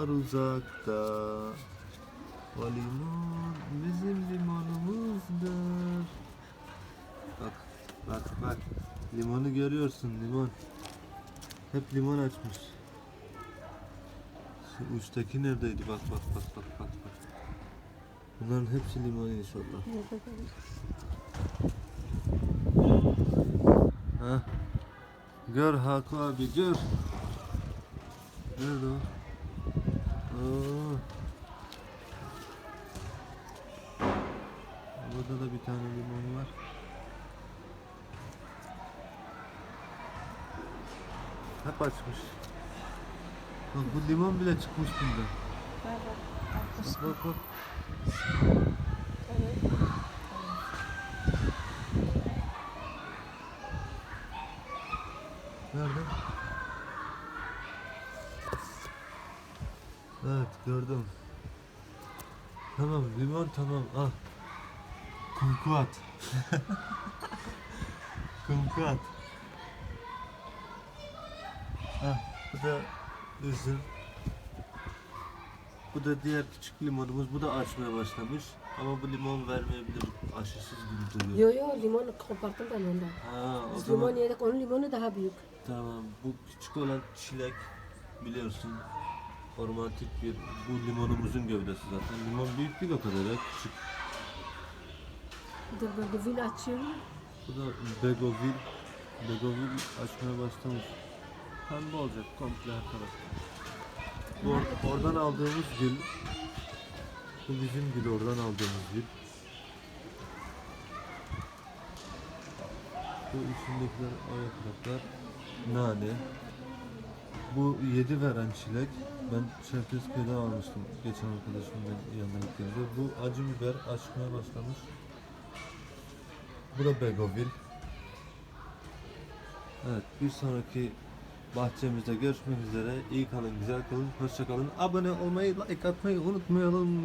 var uzakta. O limon bizim limonumuzdur. Bak, bak, bak. Limonu görüyorsun, limon. Hep limon açmış. Şu uçtaki neredeydi? Bak, bak, bak, bak, bak, bak. Bunların hepsi limon inşallah. Ha? Gör Hakkı abi gör. Nerede o? Burada da bir tane limon var. Hep açmış. Bak bu limon bile çıkmış bunda. Bak bak bak. Nerede? Evet gördüm. Tamam limon tamam al. Kumkuat. Kumkuat. Ah bu da üzüm. Bu da diğer küçük limonumuz. Bu da açmaya başlamış. Ama bu limon vermeyebilir. Aşısız gibi duruyor. Yo yo limon koparttım ben ondan. Ha, o Biz zaman limon yedik onun limonu daha büyük. Tamam. Bu küçük olan çilek biliyorsun. Romantik bir bu limonumuzun gövdesi zaten. Limon büyük değil o kadar ya küçük. Bir de böyle vil açıyorum. Bu da Begovil. Begovil açmaya başlamış. Pembe olacak komple her taraf. Bu or- oradan aldığımız gül. Bu bizim gül oradan aldığımız gül. Bu içindekiler o yapraklar. Nane. Bu yedi veren çilek. Ben Çerkezköy'den almıştım geçen arkadaşımın yanına gittiğimde. Bu acı biber açmaya başlamış. Bu da Begovil. Evet bir sonraki bahçemizde görüşmek üzere. İyi kalın, güzel kalın, hoşça kalın. Abone olmayı, like atmayı unutmayalım.